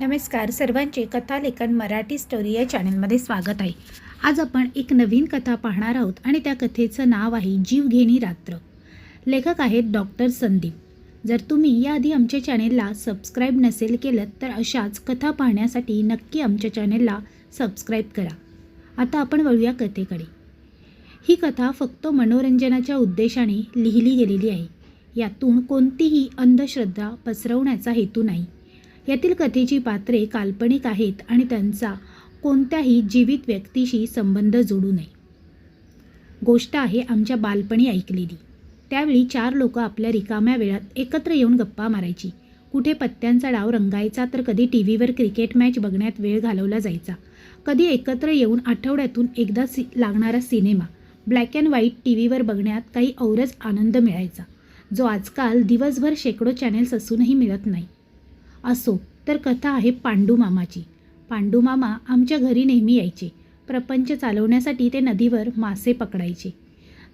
नमस्कार सर्वांचे कथालेखन मराठी स्टोरी या चॅनलमध्ये स्वागत आहे. आज आपण एक नवीन कथा पाहणार आहोत आणि त्या कथेचं नाव आहे जीवघेणी रात्र. लेखक आहेत डॉक्टर संदीप. जर तुम्ही याआधी आमच्या चॅनेलला सबस्क्राईब नसेल केलं तर अशाच कथा पाहण्यासाठी नक्की आमच्या चॅनेलला सबस्क्राईब करा. आता आपण वळूया कथेकडे. ही कथा फक्त मनोरंजनाच्या उद्देशाने लिहिली गेलेली आहे. यातून कोणतीही अंधश्रद्धा पसरवण्याचा हेतू नाही. यातील कथेची पात्रे काल्पनिक आहेत आणि त्यांचा कोणत्याही जीवित व्यक्तीशी संबंध जोडू नये. गोष्ट आहे आमच्या बालपणी ऐकलेली. त्यावेळी चार लोक आपल्या रिकाम्या वेळात एकत्र येऊन गप्पा मारायची. कुठे पत्त्यांचा डाव रंगायचा तर कधी टी व्हीवर क्रिकेट मॅच बघण्यात वेळ घालवला जायचा. कधी एकत्र येऊन आठवड्यातून एकदा सि लागणारा cinema black and white T व्हीवर बघण्यात काही औरच आनंद मिळायचा. जो आजकाल दिवसभर शेकडो चॅनेल्स असूनही मिळत नाही. असो तर कथा आहे पांडू मामाची. पांडू मामा आमच्या घरी नेहमी यायचे. प्रपंच चालवण्यासाठी ते नदीवर मासे पकडायचे.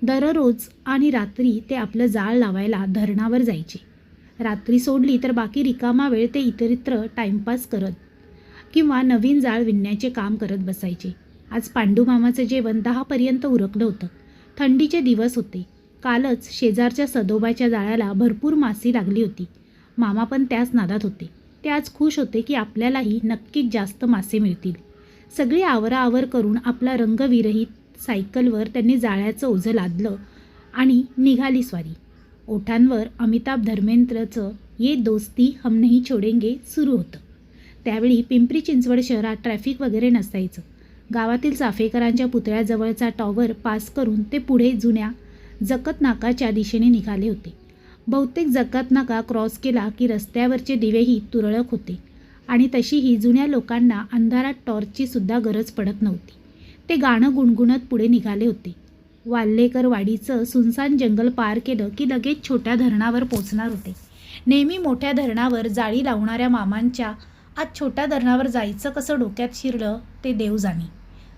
दररोज आणि रात्री ते आपलं जाळ लावायला धरणावर जायचे. रात्री सोडली तर बाकी रिकामा वेळ ते इतरित्र टाईमपास करत किंवा नवीन जाळ विणण्याचे काम करत बसायचे. आज पांडू मामाचं जेवण दहापर्यंत उरकलं होतं. थंडीचे दिवस होते. कालच शेजारच्या सदोबाच्या जाळ्याला भरपूर मासी लागली होती. मामा पण त्याच नादात होते. ते आज खुश होते की आपल्यालाही नक्कीच जास्त मासे मिळतील. सगळी आवराआवर करून आपला रंगविरहित सायकलवर त्यांनी जाळ्याचं ओझं लादलं आणि निघाली स्वारी. ओठांवर अमिताभ धर्मेंद्रचं ये दोस्ती हम नहीं छोडेंगे सुरू होतं. त्यावेळी पिंपरी चिंचवड शहरात ट्रॅफिक वगैरे नसायचं. गावातील चाफेकरांच्या पुतळ्याजवळचा टॉवर पास करून ते पुढे जुन्या जकत नाकाच्या दिशेने निघाले होते. बहुतेक जकात नाका क्रॉस केला की रस्त्यावरचे दिवेही तुरळक होते. आणि तशीही जुन्या लोकांना अंधारात टॉर्चची सुद्धा गरज पडत नव्हती. ते गाणं गुणगुणत पुढे निघाले होते. वाल्लेकर वाडीचं सुनसान जंगल पार केलं की लगेच छोट्या धरणावर पोचणार होते. नेहमी मोठ्या धरणावर जाळी लावणाऱ्या मामांच्या आज छोट्या धरणावर जायचं कसं डोक्यात शिरलं ते देव जाणे.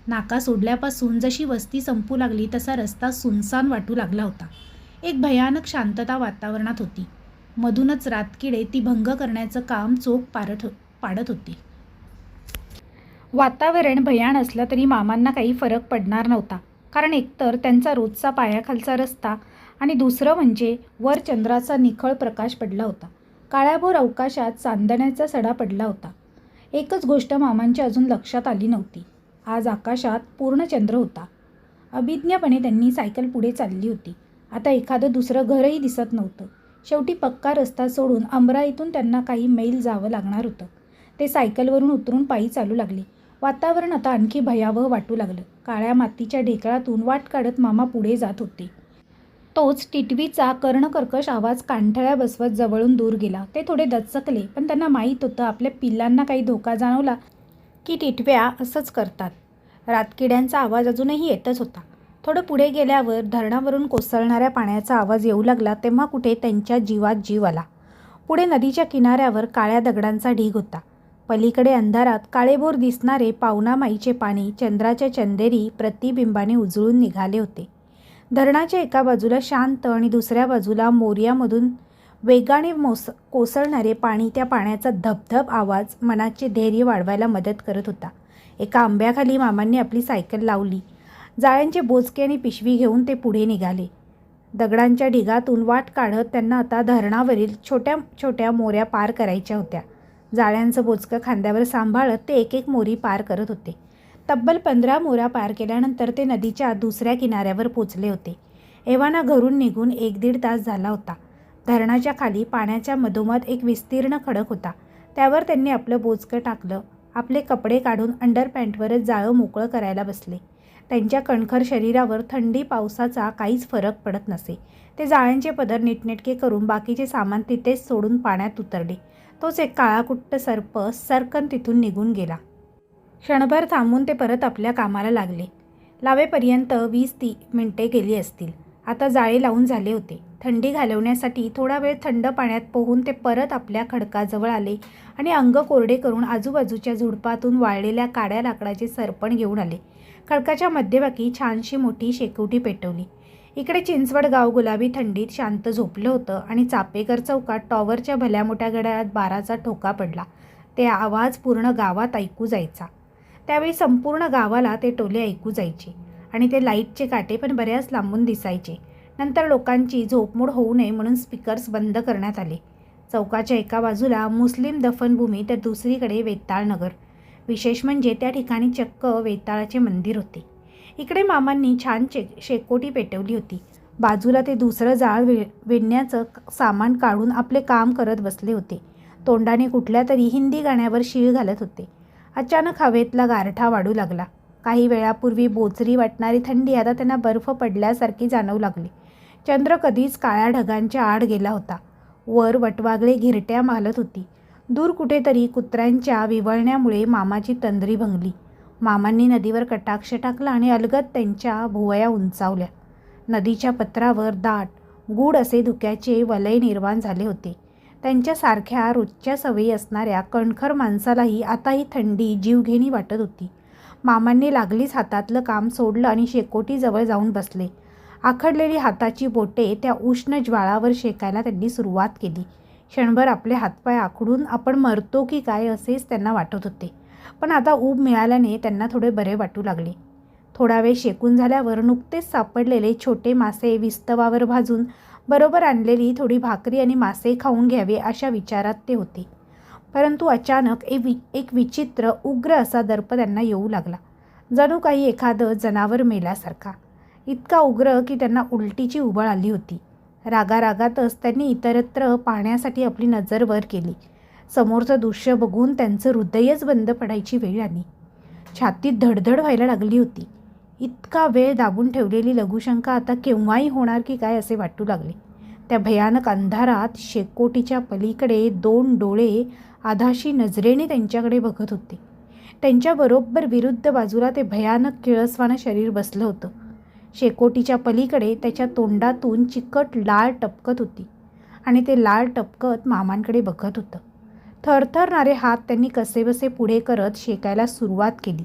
नाका सोडल्यापासून जशी वस्ती संपू लागली तसा रस्ता सुनसान वाटू लागला होता. एक भयानक शांतता वातावरणात होती. मधूनच रातकिडे ती भंग करण्याचं काम चोख पारत हो पाडत होती. वातावरण भयान असलं तरी मामांना काही फरक पडणार नव्हता. कारण एकतर त्यांचा रोजचा पायाखालचा रस्ता आणि दुसरं म्हणजे वर चंद्राचा निखळ प्रकाश पडला होता. काळ्याभोर अवकाशात चांदण्याचा सडा पडला होता. एकच गोष्ट मामांच्या अजून लक्षात आली नव्हती. आज आकाशात पूर्ण चंद्र होता. अभिज्ञपणे त्यांनी सायकल पुढे चालली होती. आता एखादं दुसरं घरही दिसत नव्हतं. शेवटी पक्का रस्ता सोडून अमराईतून त्यांना काही मैल जावं लागणार होतं. ते सायकलवरून उतरून पायी चालू लागले. वातावरण आता आणखी भयावह वाटू लागलं. काळ्या मातीच्या ढेकळातून वाट काढत मामा पुढे जात होते. तोच टिटवीचा कर्णकर्कश आवाज कांठळ्या बसवत जवळून दूर गेला. ते थोडे दचकले पण त्यांना माहीत होतं आपल्या पिल्लांना काही धोका जाणवला की टिटव्या असंच करतात. रातकिड्यांचा आवाज अजूनही येतच होता. थोडं पुढे गेल्यावर धरणावरून कोसळणाऱ्या पाण्याचा आवाज येऊ लागला तेव्हा कुठे त्यांच्या जीवात जीव आला. पुढे नदीच्या किनाऱ्यावर काळ्या दगडांचा ढीग होता. पलीकडे अंधारात काळेभोर दिसणारे पावनामाईचे पाणी चंद्राच्या चंदेरी प्रतिबिंबाने उजळून निघाले होते. धरणाच्या एका बाजूला शांत आणि दुसऱ्या बाजूला मोर्यामधून वेगाने मोस कोसळणारे पाणी त्या पाण्याचा धबधब आवाज मनाचे धैर्य वाढवायला मदत करत होता. एका आंब्याखाली मामांनी आपली सायकल लावली. जाळ्यांचे बोचके आणि पिशवी घेऊन ते पुढे निघाले. दगडांच्या ढिगातून वाट काढत त्यांना आता धरणावरील छोट्या छोट्या मोऱ्या पार करायच्या होत्या. जाळ्यांचं बोचकं खांद्यावर सांभाळत ते एक एक मोरी पार करत होते. तब्बल पंधरा मोऱ्या पार केल्यानंतर ते नदीच्या दुसऱ्या किनाऱ्यावर पोचले होते. एव्हाना घरून निघून एक दीड तास झाला होता. धरणाच्या खाली पाण्याच्या मधोमध एक विस्तीर्ण खडक होता. त्यावर त्यांनी आपलं बोचकं टाकलं. आपले कपडे काढून अंडरपॅन्टवरच जाळं मोकळं करायला बसले. त्यांच्या कणखर शरीरावर थंडी पावसाचा काहीच फरक पडत नसे. ते जाळ्यांचे पदर नीटनेटके करून बाकीचे सामान तिथेच सोडून पाण्यात उतरले. तोच एक काळाकुट्ट सर्प सरकन तिथून निघून गेला. क्षणभर थांबून ते परत आपल्या कामाला लागले. लावेपर्यंत वीस ती मिनटे गेली असतील. आता जाळे लावून झाले होते. थंडी घालवण्यासाठी थोडा वेळ थंड पाण्यात पोहून ते परत आपल्या खडकाजवळ आले आणि अंग कोरडे करून आजूबाजूच्या झुडपातून वाळलेल्या काड्या लाकडाचे सरपण घेऊन आले. खडकाच्या मध्यभागी छानशी मोठी शेकोटी पेटवली. इकडे चिंचवड गाव गुलाबी थंडीत शांत झोपलं होतं आणि चापेकर चौकात टॉवरच्या भल्या मोठ्या घड्याळात बाराचा ठोका पडला. ते आवाज पूर्ण गावात ऐकू जायचा. त्यावेळी संपूर्ण गावाला ते टोले ऐकू जायचे आणि ते लाईटचे काटे पण बऱ्याच लांबून दिसायचे. नंतर लोकांची झोपमोड होऊ नये म्हणून स्पीकर्स बंद करण्यात आले. चौकाच्या एका बाजूला मुस्लिम दफनभूमी तर दुसरीकडे वेताळ नगर. विशेष म्हणजे त्या ठिकाणी चक्क वेताळाचे मंदिर होते. इकडे मामांनी छान चे शेकोटी पेटवली होती. बाजूला ते दुसरं जाळ वे विणण्याचं सामान काढून आपले काम करत बसले होते. तोंडाने कुठल्या तरी हिंदी गाण्यावर शीळ घालत होते. अचानक हवेतला गारठा वाढू लागला. काही वेळापूर्वी बोचरी वाटणारी थंडी आता त्यांना बर्फ पडल्यासारखी जाणवू लागली. चंद्र कधीच काळ्या ढगांच्या आड गेला होता. वर वटवागळे घिरट्या मालत होती. दूर कुठेतरी कुत्र्यांच्या विवळण्यामुळे मामाची तंद्री भंगली. मामांनी नदीवर कटाक्ष टाकला आणि अलगद त्यांच्या भुवया उंचावल्या. नदीच्या पत्रावर दाट गूढ असे धुक्याचे वलय निर्माण झाले होते. त्यांच्यासारख्या रोजच्या सवयी असणाऱ्या कणखर माणसालाही आता ही थंडी जीवघेणी वाटत होती. मामांनी लागलीच हातातलं काम सोडलं आणि शेकोटीजवळ जाऊन बसले. आखडलेली हाताची बोटे त्या उष्ण ज्वाळावर शेकायला त्यांनी सुरुवात केली. क्षणभर आपले हातपाय आखडून आपण मरतो की काय असेच त्यांना वाटत होते. पण आता ऊब मिळाल्याने त्यांना थोडे बरे वाटू लागले. थोडा वेळ शेकून झाल्यावर नुकतेच सापडलेले छोटे मासे विस्तवावर भाजून बरोबर आणलेली थोडी भाकरी आणि मासे खाऊन घ्यावे अशा विचारात ते होते. परंतु अचानक ए वि एक विचित्र उग्र असा दर्प त्यांना येऊ लागला. जणू काही एखादं जनावर मेल्यासारखा. इतका उग्र की त्यांना उलटीची उबळ आली होती. रागारागातच त्यांनी इतरत्र पाहण्यासाठी आपली नजर वर केली. समोरचं दृश्य बघून त्यांचं हृदयच बंद पडायची वेळ आली. छातीत धडधड व्हायला लागली होती. इतका वेळ दाबून ठेवलेली लघुशंका आता केव्हाही होणार की काय असे वाटू लागले. त्या भयानक अंधारात शेकोटीच्या पलीकडे दोन डोळे आधाशी नजरेने त्यांच्याकडे बघत होते. त्यांच्याबरोबर विरुद्ध बाजूला ते भयानक किळसवानं शरीर बसलं होतं. शेकोटीच्या पलीकडे त्याच्या तोंडातून चिकट लाळ टपकत होती आणि ते लाळ टपकत मामांकडे बघत होतं. थरथरणारे हात त्यांनी कसेबसे पुढे करत शेकायला सुरुवात केली.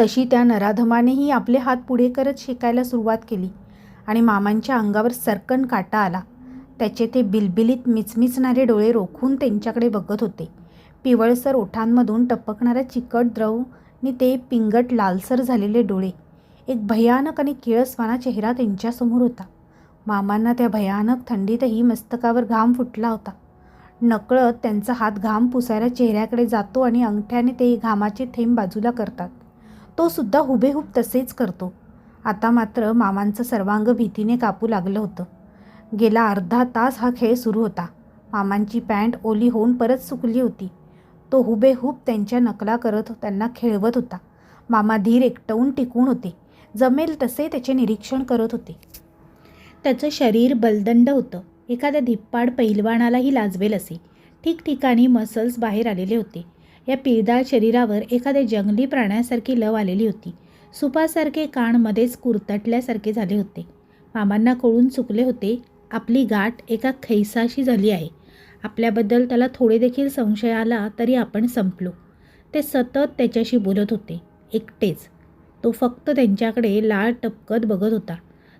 तशी त्या नराधमानेही आपले हात पुढे करत शेकायला सुरुवात केली आणि मामांच्या अंगावर सरकन काटा आला. त्याचे ते बिलबिलीत मिचमिचणारे डोळे रोखून त्यांच्याकडे बघत होते. पिवळसर ओठांमधून टपकणाऱ्या चिकट द्रवनी ते पिंगट लालसर झालेले डोळे एक भयानक आणि किळसवाना चेहरा त्यांच्यासमोर होता. मामांना त्या भयानक थंडीतही मस्तकावर घाम फुटला होता. नकळत त्यांचा हात घाम पुसायला चेहऱ्याकडे जातो आणि अंगठ्याने ते घामाचे थेंब बाजूला करतात. तो सुद्धा हुबेहूब तसेच करतो. आता मात्र मामांचं सर्वांग भीतीने कापू लागलं होतं. गेला अर्धा तास हा खेळ सुरू होता. मामांची पॅन्ट ओली होऊन परत सुकली होती. तो हुबेहूब त्यांच्या नकला करत त्यांना खेळवत होता. मामा धीर एकटवून टिकून होते. जमेल तसे त्याचे निरीक्षण करत होते. त्याचं शरीर बलदंड होतं. एखाद्या धिप्पाड पैलवानालाही लाजवेल असे. ठिकठिकाणी मसल्स बाहेर आलेले होते. या पिळदार शरीरावर एखाद्या जंगली प्राण्यासारखी लव आलेली होती. सुपासारखे कान मध्येच कुरतटल्यासारखे झाले होते. मामांना कळून चुकले होते. आपली गाठ एका खैसाशी झाली आहे. आपल्याबद्दल त्याला थोडे देखील संशय आला तरी आपण संपलो. ते सतत त्याच्याशी बोलत होते. एकटेच. तो फक्त त्यांच्याकडे लाळ टपकत बघत होता.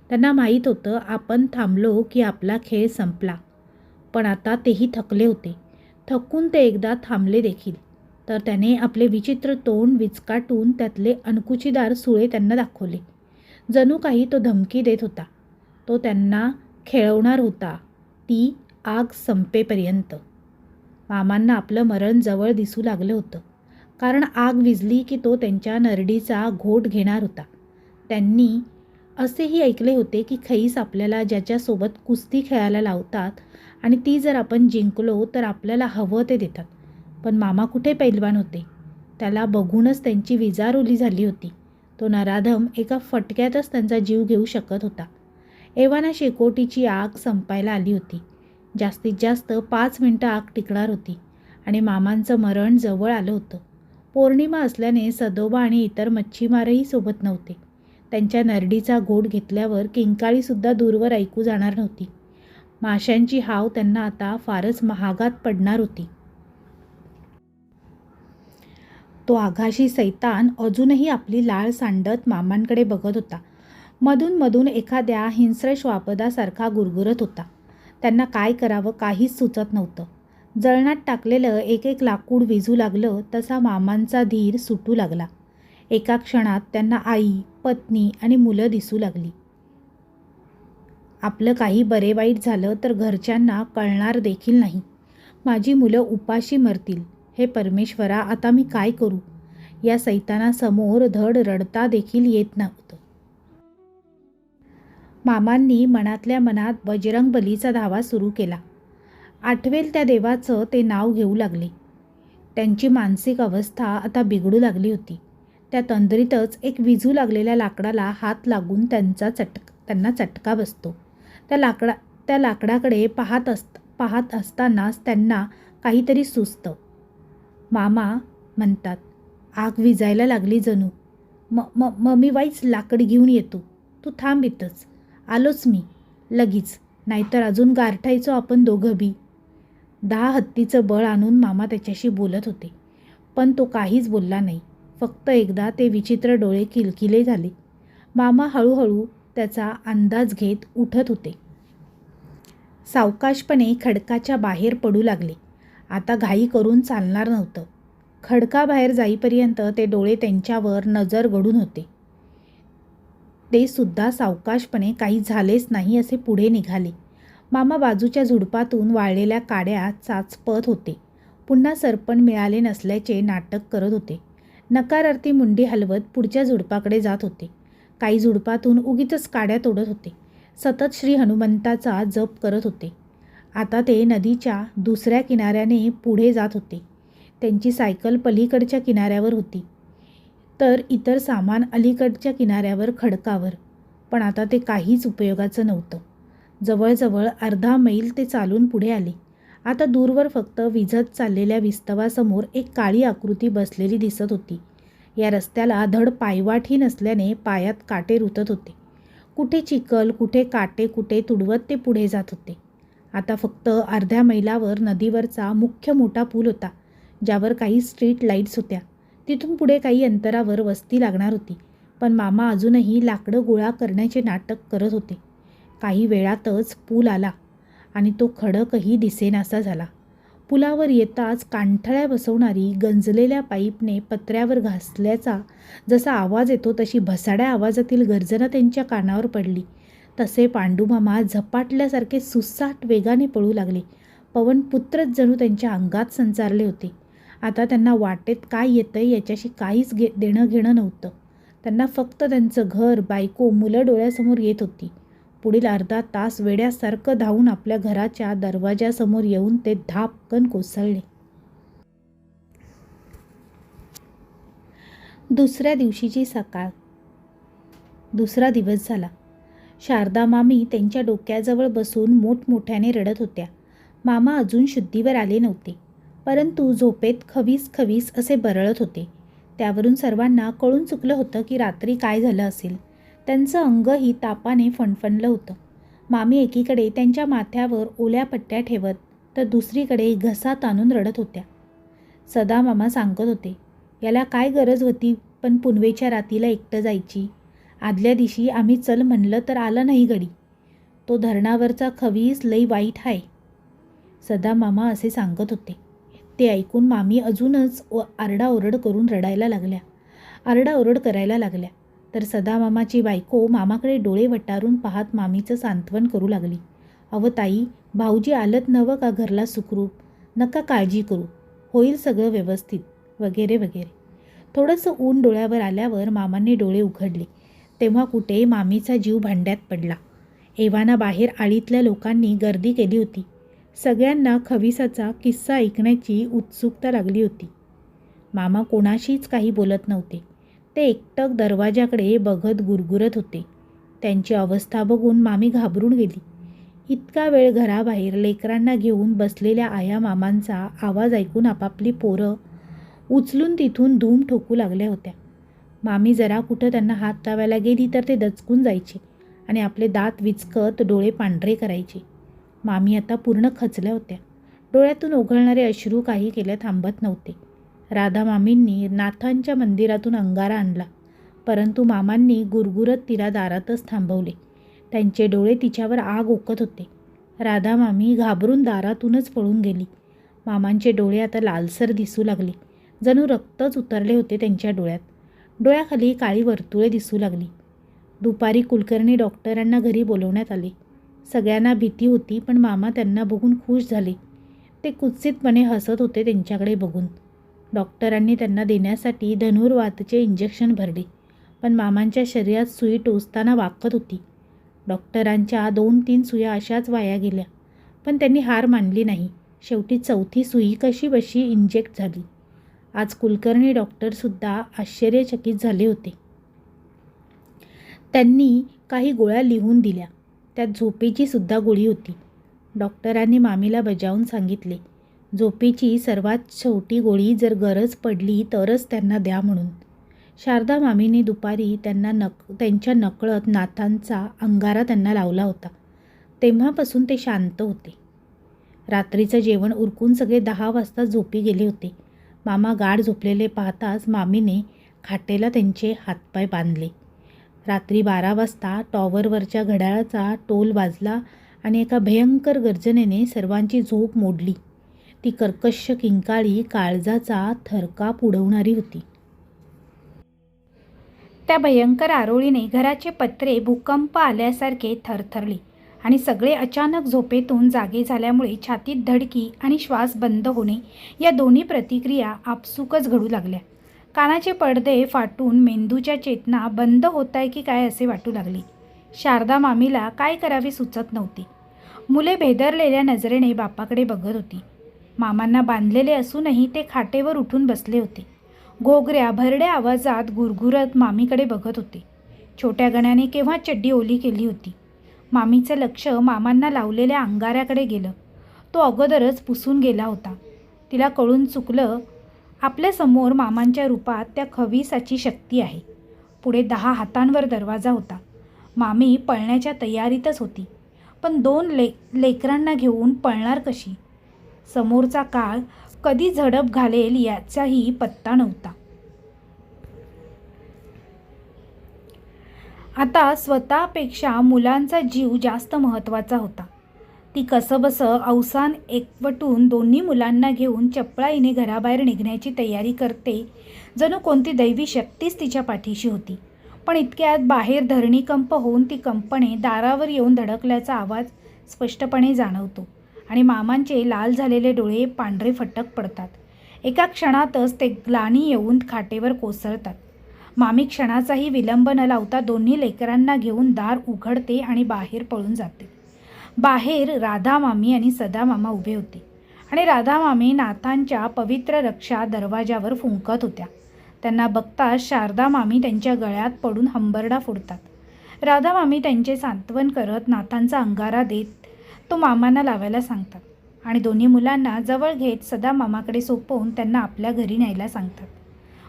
त्यांना माहीत होतं आपण थांबलो की आपला खेळ संपला. पण आता तेही थकले होते. थकून ते एकदा थांबले देखील. तर त्याने आपले विचित्र तोंड विचकाटून त्यातले अणकुचीदार सुळे त्यांना दाखवले. जणू काही तो धमकी देत होता. तो त्यांना खेळवणार होता. ती आग संपेपर्यंत. मामांना आपलं मरण जवळ दिसू लागलं होतं. कारण आग विझली की तो त्यांच्या नरडीचा घोट घेणार होता. त्यांनी असेही ऐकले होते की खैस आपल्याला ज्याच्यासोबत कुस्ती खेळायला लावतात आणि ती जर आपण जिंकलो तर आपल्याला हवं ते देतात. पण मामा कुठे पैलवान होते? त्याला बघूनच त्यांची विजारोली झाली होती. तो नराधम एका फटक्यातच त्यांचा जीव घेऊ शकत होता. एव्हाना शेकोटीची आग संपायला आली होती. जास्तीत जास्त पाच मिनटं आग टिकणार होती आणि मामांचं मरण जवळ आलं होतं. पौर्णिमा असल्याने सदोबा आणि इतर मच्छीमारही सोबत नव्हते. त्यांच्या नरडीचा घोट घेतल्यावर किंकाळीसुद्धा दूरवर ऐकू जाणार नव्हती. माशांची हाव त्यांना आता फारच महागात पडणार होती. तो आघाशी सैतान अजूनही आपली लाळ सांडत मामांकडे बघत होता. मधून मधून एखाद्या हिंस्र श्वापदासारखा गुरगुरत होता. त्यांना काय करावं काहीच सुचत नव्हतं. जळणात टाकलेलं एक एक लाकूड विझू लागलं तसा मामांचा धीर सुटू लागला. एका क्षणात त्यांना आई पत्नी आणि मुलं दिसू लागली. आपलं काही बरे वाईट झालं तर घरच्यांना कळणार देखील नाही. माझी मुलं उपाशी मरतील. हे परमेश्वरा आता मी काय करू? या सैतानासमोर धड रडता देखील येत नव्हतं. मामांनी मनातल्या मनात बजरंग बलीचा धावा सुरू केला. आठवेल त्या देवाचं ते नाव घेऊ लागले. त्यांची मानसिक अवस्था आता बिघडू लागली होती. त्या तंद्रीतच एक विजू लागलेल्या लाकडाला हात लागून त्यांचा चटक त्यांना चटका बसतो. त्या लाकडा त्या लाकडाकडे पाहत असत पाहत असतानाच त्यांना काहीतरी सुचतं. मामा म्हणतात आग विजायला लागली जणू. म म मम्मी वाईच लाकड घेऊन येतो. तू थांब इथंच. आलोच मी. लगीच. नाहीतर अजून गारठायचो आपण दोघं बी. दहा हत्तीचं बळ आणून मामा त्याच्याशी बोलत होते. पण तो काहीच बोलला नाही. फक्त एकदा ते विचित्र डोळे किलकिले झाले. मामा हळूहळू त्याचा अंदाज घेत उठत होते. सावकाशपणे खडकाच्या बाहेर पडू लागले. आता घाई करून चालणार नव्हतं. खडकाबाहेर जाईपर्यंत ते डोळे त्यांच्यावर नजर घडून होते. ते सुद्धा सावकाशपणे काही झालेच नाही असे पुढे निघाले. मामा बाजूच्या झुडपातून वाळलेल्या काड्या चाचपत होते. पुन्हा सरपण मिळाले नसल्याचे नाटक करत होते. नकारार्थी मुंडी हलवत पुढच्या झुडपाकडे जात होते. काही झुडपातून उगीतच काड्या तोडत होते. सतत श्री हनुमंताचा जप करत होते. आता ते नदीच्या दुसऱ्या किनाऱ्याने पुढे जात होते. त्यांची सायकल पलीकडच्या किनाऱ्यावर होती. तर इतर सामान अलीकडच्या किनाऱ्यावर खडकावर. पण आता ते काहीच उपयोगाचं नव्हतं. जवळजवळ अर्धा मैल ते चालून पुढे आले. आता दूरवर फक्त विझत चाललेल्या विस्तवासमोर एक काळी आकृती बसलेली दिसत होती. या रस्त्याला धड पायवाटही नसल्याने पायात काटे रुतत होते. कुठे चिखल कुठे काटे कुठे तुडवत ते पुढे जात होते. आता फक्त अर्ध्या मैलावर नदीवरचा मुख्य मोठा पूल होता ज्यावर काही स्ट्रीट लाईट्स होत्या. तिथून पुढे काही अंतरावर वस्ती लागणार होती पण मामा अजूनही लाकडं गोळा करण्याचे नाटक करत होते. काही वेळातच पूल आला आणि तो खडकही दिसेनासा झाला. पुलावर येताच कांठळ्या बसवणारी गंजलेल्या पाईपने पत्र्यावर घासल्याचा जसा आवाज येतो तशी भसाड्या आवाजातील गर्जना त्यांच्या कानावर पडली. तसे पांडुमामा झपाटल्यासारखे सुसाट वेगाने पळू लागले. पवन पुत्रच जणू त्यांच्या अंगात संचारले होते. आता त्यांना वाटेत काय येतं याच्याशी काहीच घे देणं घेणं नव्हतं. त्यांना फक्त त्यांचं घर बायको मुलं डोळ्यासमोर येत होती. पुढील अर्धा तास वेड्यासारखं धावून आपल्या घराच्या दरवाजासमोर येऊन ते धापकन कोसळले. दुसऱ्या दिवशीची सकाळ. दुसरा दिवस झाला. शारदा मामी त्यांच्या डोक्याजवळ बसून मोठमोठ्याने रडत होत्या. मामा अजून शुद्धीवर आले नव्हते परंतु झोपेत खवीस खवीस असे बरळत होते. त्यावरून सर्वांना कळून चुकलं होतं की रात्री काय झालं असेल. त्यांचं अंगही तापाने फणफणलं होतं. मामी एकीकडे त्यांच्या माथ्यावर ओल्या पट्ट्या ठेवत तर दुसरीकडे घसा ताणून रडत होत्या. सदा मामा सांगत होते याला काय गरज होती पण पुनवेच्या रातीला एकटं जायची? आदल्या दिवशी आम्ही चल म्हणलं तर आलं नाही गडी तो धरणावरचा खवीस लई वाईट आहे सदा मामा असे सांगत होते. ते ऐकून मामी अजूनच आरडाओरड करून रडायला लागल्या. आरडाओरड करायला लागल्या. तर सदा मामाची बायको मामाकडे डोळे वटारून पाहत मामीचं सांत्वन करू लागली. अव ताई भाऊजी आलत नवं का घरला सुखरूप? नका काळजी करू. होईल सगळं व्यवस्थित. वगैरे वगैरे. थोडंसं ऊन डोळ्यावर आल्यावर मामांनी डोळे उघडले. तेव्हा कुठे मामीचा जीव भांड्यात पडला. एव्हाना बाहेर आळीतल्या लोकांनी गर्दी केली होती. सगळ्यांना खविसाचा किस्सा ऐकण्याची उत्सुकता लागली होती. मामा कोणाशीच काही बोलत नव्हते. ते एकटक दरवाजाकडे बघत गुरगुरत होते. त्यांची अवस्था बघून मामी घाबरून गेली. इतका वेळ घराबाहेर लेकरांना घेऊन बसलेल्या आया मामांचा आवाज ऐकून आपापली पोरं उचलून तिथून धूम ठोकू लागल्या होत्या. मामी जरा कुठं त्यांना हात लावायला गेली तर ते दचकून जायचे आणि आपले दात विचकत डोळे पांढरे करायचे. मामी आता पूर्ण खचल्या होत्या. डोळ्यातून ओघळणारे अश्रू काही केल्या थांबत नव्हते. राधा मामींनी नाथांच्या मंदिरातून अंगारा आणला. परंतु मामांनी गुरगुरत तिला दारातच थांबवले. त्यांचे डोळे तिच्यावर आग ओकत होते. राधा मामी घाबरून दारातूनच पळून गेली. मामांचे डोळे आता लालसर दिसू लागले. जणू रक्तच उतरले होते त्यांच्या डोळ्यात. डोळ्याखाली काळी वर्तुळे दिसू लागली. दुपारी कुलकर्णी डॉक्टरांना घरी बोलवण्यात आले. सगळ्यांना भीती होती पण मामा त्यांना बघून खुश झाले. ते कुत्सितपणे हसत होते त्यांच्याकडे बघून. डॉक्टरांनी त्यांना देण्यासाठी धनुर्वातचे इंजेक्शन भरले पण मामांच्या शरीरात सुई टोचताना वाकत होती. डॉक्टरांच्या दोन तीन सुया अशाच वाया गेल्या पण त्यांनी हार मानली नाही. शेवटी चौथी सुई कशी बशी इंजेक्ट झाली. आज कुलकर्णी डॉक्टरसुद्धा आश्चर्यचकित झाले होते. त्यांनी काही गोळ्या लिहून दिल्या. त्यात झोपेची सुद्धा गोळी होती. डॉक्टरांनी मामीला बजावून सांगितले झोपेची सर्वात शेवटी गोळी जर गरज पडली तरच त्यांना द्या म्हणून. शारदा मामीने दुपारी त्यांना नक त्यांच्या नकळत नाथांचा अंगारा त्यांना लावला होता. तेव्हापासून ते शांत होते. रात्रीचं जेवण उरकून सगळे दहा वाजता झोपी गेले होते. मामा गाढ झोपलेले पाहताच मामीने खाटेला त्यांचे हातपाय बांधले. रात्री बारा वाजता टॉवरवरच्या घड्याळाचा टोल वाजला आणि एका भयंकर गर्जनेने सर्वांची झोप मोडली. ती कर्कश किंकाळी काळजाचा थरकाप उडवणारी होती. त्या भयंकर आरोळीने घराचे पत्रे भूकंप आल्यासारखे थरथरले आणि सगळे अचानक झोपेतून जागे झाल्यामुळे छातीत धडकी आणि श्वास बंद होणे या दोन्ही प्रतिक्रिया आपसुकच घडू लागल्या. कानाचे पडदे फाटून मेंदूच्या चेतना बंद होत आहे की काय असे वाटू लागले. शारदा मामीला काय करावे सुचत नव्हते. मुले भेदरलेल्या नजरेने बापाकडे बघत होती. मामांना बांधलेले असूनही ते खाटेवर उठून बसले होते. घोगऱ्या भरड्या आवाजात गुरगुरत मामीकडे बघत होते. छोट्या गण्याने केव्हा चड्डी ओली केली होती? मामीचं लक्ष मामांना लावलेल्या अंगाऱ्याकडे गेलं. तो अगोदरच पुसून गेला होता. तिला कळून चुकलं आपल्यासमोर मामांच्या रूपात त्या खवीसाची शक्ती आहे. पुढे दहा हातांवर दरवाजा होता. मामी पळण्याच्या तयारीतच होती. पण दोन ले लेकरांना घेऊन पळणार कशी? समोरचा काळ कधी झडप घालेल याचाही पत्ता नव्हता. आता स्वतःपेक्षा मुलांचा जीव जास्त महत्त्वाचा होता. ती कसंबसं अवसान एकवटून दोन्ही मुलांना घेऊन चपळाईने घराबाहेर निघण्याची तयारी करते जणू कोणती दैवी शक्तीच तिच्या पाठीशी होती. पण इतक्यात बाहेर धरणीकंप होऊन ती कंपने दारावर येऊन धडकल्याचा आवाज स्पष्टपणे जाणवतो. आणि मामांचे लाल झालेले डोळे पांढरे फटक पडतात. एका क्षणातच ते ग्लानी येऊन खाटेवर कोसळतात. मामी क्षणाचाही विलंब न लावता दोन्ही लेकरांना घेऊन दार उघडते आणि बाहेर पळून जाते. बाहेर राधा मामी आणि सदा मामा उभे होते. आणि राधा मामी नाथांच्या पवित्र रक्षा दरवाजावर फुंकत होत्या. त्यांना बघताच शारदा मामी त्यांच्या गळ्यात पडून हंबरडा फोडतात. राधा मामी त्यांचे सांत्वन करत नाथांचा अंगारा देत तो मामांना लावायला सांगतात. आणि दोन्ही मुलांना जवळ घेत सदा मामाकडे सोपवून त्यांना आपल्या घरी न्यायला सांगतात.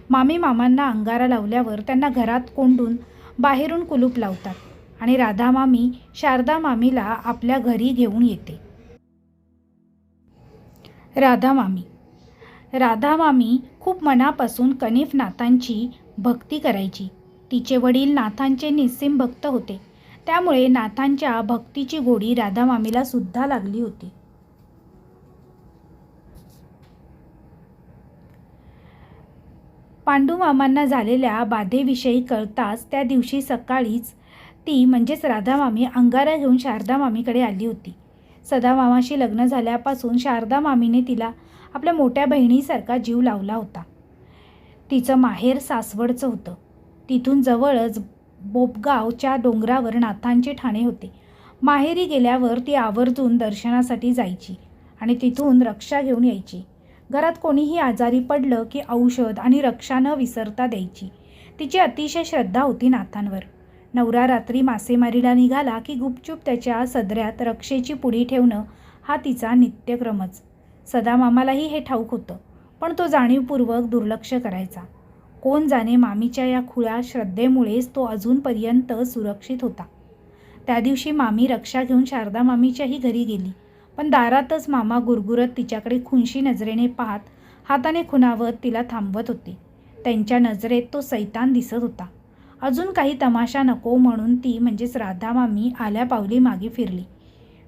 मामी मामांना अंगारा लावल्यावर त्यांना घरात कोंडून बाहेरून कुलूप लावतात. आणि राधा मामी शारदा मामीला आपल्या घरी घेऊन येते. राधा मामी. राधा मामी खूप मनापासून कनिफ नाथांची भक्ती करायची. तिचे वडील नाथांचे निस्सीम भक्त होते. त्यामुळे नाथांच्या भक्तीची गोडी राधामामीला सुद्धा लागली होती. पांडुमामांना झालेल्या बाधेविषयी कळताच त्या दिवशी सकाळीच ती म्हणजेच राधामामी अंगारा घेऊन शारदा मामीकडे आली होती. सदामामाशी लग्न झाल्यापासून शारदा मामीने तिला आपल्या मोठ्या बहिणीसारखा जीव लावला होता. तिचं माहेर सासवडचं होतं. तिथून जवळच बोपगावच्या डोंगरावर नाथांचे ठाणे होते. माहेरी गेल्यावर ती आवर्जून दर्शनासाठी जायची आणि तिथून रक्षा घेऊन यायची. घरात कोणीही आजारी पडलं की औषध आणि रक्षा न विसरता द्यायची. तिची अतिशय श्रद्धा होती नाथांवर. नवरा रात्री मासेमारीला निघाला की गुपचूप त्याच्या सदऱ्यात रक्षेची पुडी ठेवणं हा तिचा नित्यक्रमच. सदामामालाही हे ठाऊक होतं पण तो जाणीवपूर्वक दुर्लक्ष करायचा. कोण जाणे मामीच्या या खुळ्या श्रद्धेमुळेच तो अजूनपर्यंत सुरक्षित होता. त्या दिवशी मामी रक्षा घेऊन शारदा मामीच्याही घरी गेली. पण दारातच मामा गुरगुरत तिच्याकडे खुनशी नजरेने पाहत हाताने खुनावत तिला थांबवत होते. त्यांच्या नजरेत तो सैतान दिसत होता. अजून काही तमाशा नको म्हणून ती म्हणजेच राधा मामी आल्या पावली मागे फिरली.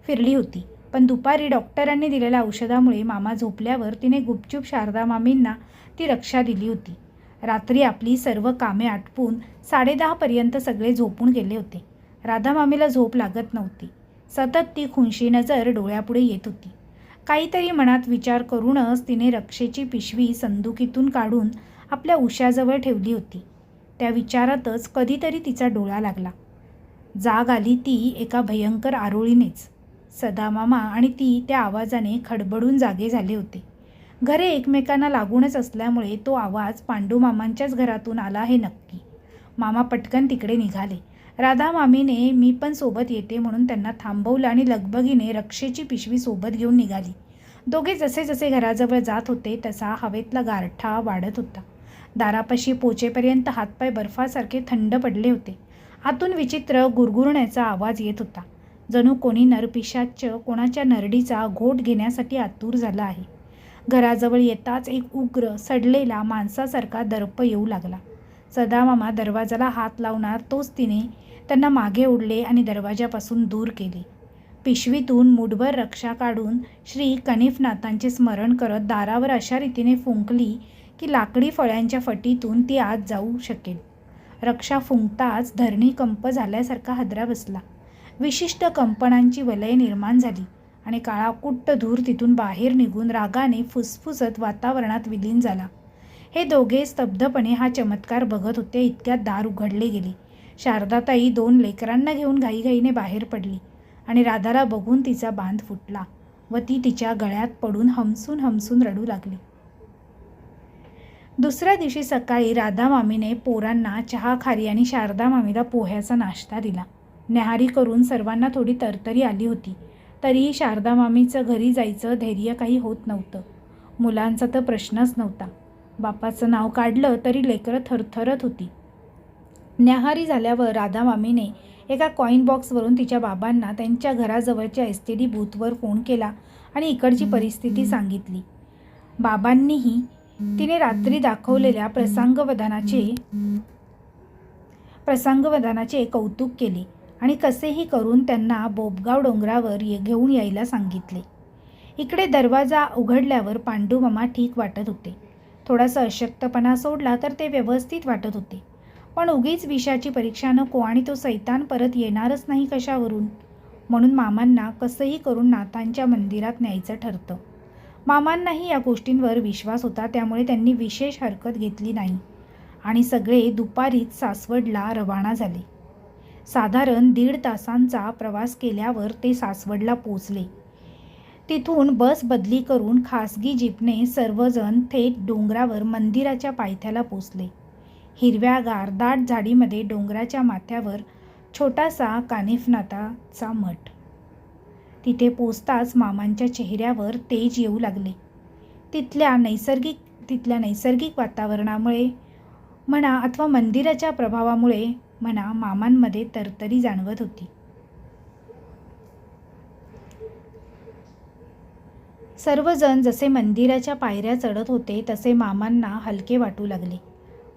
फिरली होती. पण दुपारी डॉक्टरांनी दिलेल्या औषधामुळे मामा झोपल्यावर तिने गुपचूप शारदा मामींना ती रक्षा दिली होती. रात्री आपली सर्व कामे आटपून साडेदहापर्यंत सगळे झोपून गेले होते. राधा मामीला झोप लागत नव्हती. सतत ती खुनशी नजर डोळ्यापुढे येत होती. काहीतरी मनात विचार करूनच तिने रक्षेची पिशवी संदुकीतून काढून आपल्या उशाजवळ ठेवली होती. त्या विचारातच कधीतरी तिचा डोळा लागला. जाग आली ती एका भयंकर आरोळीनेच. सदामामा आणि ती त्या आवाजाने खडबडून जागे झाले होते. घरे एकमेकांना लागूनच असल्यामुळे तो आवाज पांडूमामांच्याच घरातून आला हे नक्की. मामा पटकन तिकडे निघाले. राधा मामीने मी पण सोबत येते म्हणून त्यांना थांबवलं आणि लगबगीने रक्षेची पिशवी सोबत घेऊन निघाली. दोघे जसे जसे घराजवळ जात होते तसा हवेतला गारठा वाढत होता. दारापाशी पोचेपर्यंत हातपाय बर्फासारखे थंड पडले होते. आतून विचित्र गुरगुरण्याचा आवाज येत होता. जणू कोणी नरपिशाच कोणाच्या नरडीचा घोट घेण्यासाठी आतूर झाला आहे. घराजवळ येताच एक उग्र सडलेला माणसासारखा दर्प येऊ लागला. सदामामा दरवाजाला हात लावणार तोच तिने त्यांना मागे ओढले आणि दरवाजापासून दूर केले. पिशवीतून मुठभर रक्षा काढून श्री कनिफनाथांचे स्मरण करत दारावर अशा रीतीने फुंकली की लाकडी फळ्यांच्या फटीतून ती आत जाऊ शकेल. रक्षा फुंकताच धरणी कंप झाल्यासारखा हादरा बसला. विशिष्ट कंपनांची वलय निर्माण झाली. आणि काळाकुट्ट धूर तिथून बाहेर निघून रागाने फुसफुसत वातावरणात विलीन झाला. हे दोघे स्तब्धपणे हा चमत्कार बघत होते इतक्यात दार उघडले गेले. शारदाताई दोन लेकरांना घेऊन घाईघाईने बाहेर पडली आणि राधाला बघून तिचा बांध फुटला व ती तिच्या गळ्यात पडून हमसून हमसून रडू लागली. दुसऱ्या दिवशी सकाळी राधा मामीने पोरांना चहा खारी आणि शारदा मामीला पोह्याचा नाश्ता दिला. न्याहारी करून सर्वांना थोडी तरतरी आली होती. तरीही शारदा मामीचं घरी जायचं धैर्य काही होत नव्हतं. मुलांचा तर प्रश्नच नव्हता. बापाचं नाव काढलं तरी लेकरं थरथरत होती. न्याहारी झाल्यावर राधा मामीने एका कॉईन बॉक्सवरून तिच्या बाबांना त्यांच्या घराजवळच्या एस टी डी बूथवर फोन केला आणि इकडची परिस्थिती सांगितली. बाबांनीही तिने रात्री दाखवलेल्या प्रसंगवधानाचे प्रसंगवधानाचे कौतुक केले. आणि कसेही करून त्यांना बोबगाव डोंगरावर ये घेऊन यायला सांगितले. इकडे दरवाजा उघडल्यावर पांडूमामा ठीक वाटत होते. थोडासा अशक्तपणा सोडला तर ते व्यवस्थित वाटत होते. पण उगीच विषाची परीक्षा नको आणि तो सैतान परत येणारच नाही कशावरून? म्हणून मामांना कसंही करून नाथांच्या मंदिरात न्यायचं ठरतं. मामांनाही या गोष्टींवर विश्वास होता त्यामुळे त्यांनी विशेष हरकत घेतली नाही. आणि सगळे दुपारीच सासवडला रवाना झाले. साधारण दीड तासांचा प्रवास केल्यावर ते सासवडला पोचले तिथून बस बदली करून खासगी जीपने सर्वजण थेट डोंगरावर मंदिराच्या पायथ्याला पोचले हिरव्यागार दाट झाडीमध्ये डोंगराच्या माथ्यावर छोटासा कानिफनाथाचा मठ. तिथे पोचताच मामांच्या चेहऱ्यावर तेज येऊ लागले. तिथल्या नैसर्गिक तिथल्या नैसर्गिक वातावरणामुळे म्हणा अथवा मंदिराच्या प्रभावामुळे म्हणा मामांमध्ये तरतरी जाणवत होती. सर्वजण जसे मंदिराच्या पायऱ्या चढत होते तसे मामांना हलके वाटू लागले.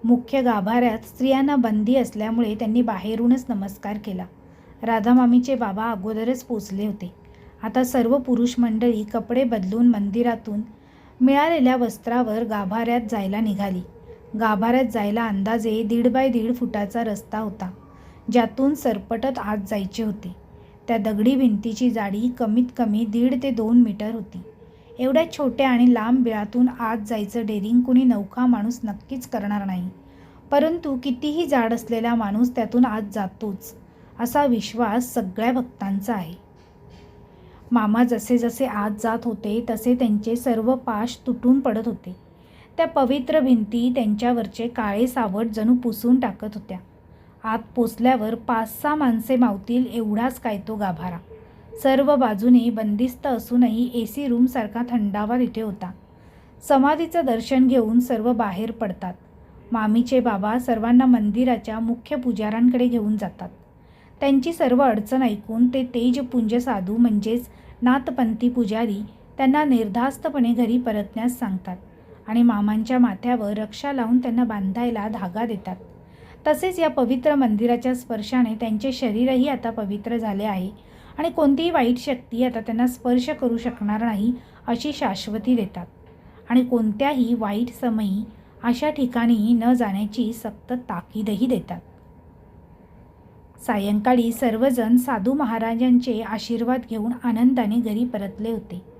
मुख्य गाभाऱ्यात स्त्रियांना बंदी असल्यामुळे त्यांनी बाहेरूनच नमस्कार केला. राधामामीचे बाबा अगोदरच पोचले होते. आता सर्व पुरुष मंडळी कपडे बदलून मंदिरातून मिळालेल्या वस्त्रावर गाभाऱ्यात जायला निघाली. गाभाऱ्यात जायला अंदाजे दीड बाय दीड फुटाचा रस्ता होता ज्यातून सरपटत आत जायचे होते. त्या दगडी भिंतीची जाडी कमीत कमी दीड ते दोन मीटर होती. एवढ्या छोट्या आणि लांब बिळातून आत जायचं डेरिंग कुणी नौका माणूस नक्कीच करणार नाही. परंतु कितीही जाड असलेला माणूस त्यातून आत जातोच असा विश्वास सगळ्या भक्तांचा आहे. मामा जसे जसे आत जात होते तसे त्यांचे सर्व पाश तुटून पडत होते. त्या पवित्र भिंती त्यांच्यावरचे काळे सावट जणू पुसून टाकत होत्या. आत पोचल्यावर पाच सहा माणसे मावतील एवढाच काय तो गाभारा. सर्व बाजूने बंदिस्त असूनही ए सी रूमसारखा थंडावा तिथे होता. समाधीचं दर्शन घेऊन सर्व बाहेर पडतात. मामीचे बाबा सर्वांना मंदिराच्या मुख्य पुजाऱ्यांकडे घेऊन जातात. त्यांची सर्व अडचण ऐकून ते तेजपुंज साधू म्हणजेच नाथपंथी पुजारी त्यांना निर्धास्तपणे घरी परतण्यास सांगतात. आणि मामांच्या माथ्यावर रक्षा लावून त्यांना बांधायला धागा देतात. तसेच या पवित्र मंदिराच्या स्पर्शाने त्यांचे शरीरही आता पवित्र झाले आहे आणि कोणतीही वाईट शक्ती आता त्यांना स्पर्श करू शकणार नाही अशी शाश्वती देतात. आणि कोणत्याही वाईट समयी अशा ठिकाणी न जाण्याची सक्त ताकीदही देतात. सायंकाळी सर्वजण साधू महाराजांचे आशीर्वाद घेऊन आनंदाने घरी परतले होते.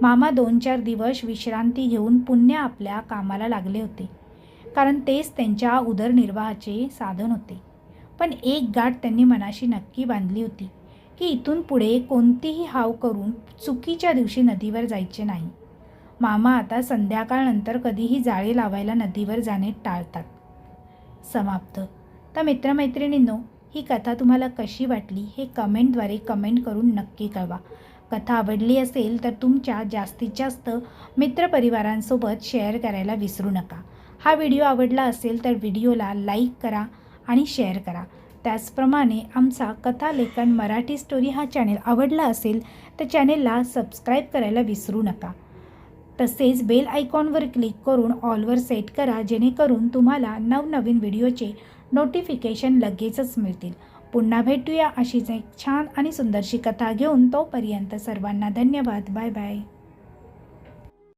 मामा दोन चार दिवस विश्रांती घेऊन पुन्हा आपल्या कामाला लागले होते. कारण तेच त्यांच्या उदरनिर्वाहाचे साधन होते. पण एक गाठ त्यांनी मनाशी नक्की बांधली होती की इथून पुढे कोणतीही हाव करून चुकीच्या दिवशी नदीवर जायचे नाही. मामा आता संध्याकाळनंतर कधीही जाळे लावायला नदीवर जाणे टाळतात. समाप्त. तर मित्रमैत्रिणींनो ही कथा तुम्हाला कशी वाटली हे कमेंटद्वारे कमेंट करून नक्की कळवा. कथा आवडली असेल तर तुमच्या जास्तीत जास्त मित्रपरिवारांसोबत शेअर करायला विसरू नका. हा व्हिडिओ आवडला असेल तर व्हिडिओला लाईक करा आणि शेअर करा. त्याचप्रमाणे आमचा कथालेखन मराठी स्टोरी हा चॅनेल आवडला असेल तर चॅनेलला सबस्क्राईब करायला विसरू नका. तसेच बेल आयकॉनवर क्लिक करून ऑलवर सेट करा जेणेकरून तुम्हाला नवनवीन व्हिडिओचे नोटिफिकेशन लगेचच मिळतील. पुन्हा भेटूया अशीच एक छान आणि सुंदरशी कथा घेऊन तोपर्यंत सर्वांना धन्यवाद. Bye bye.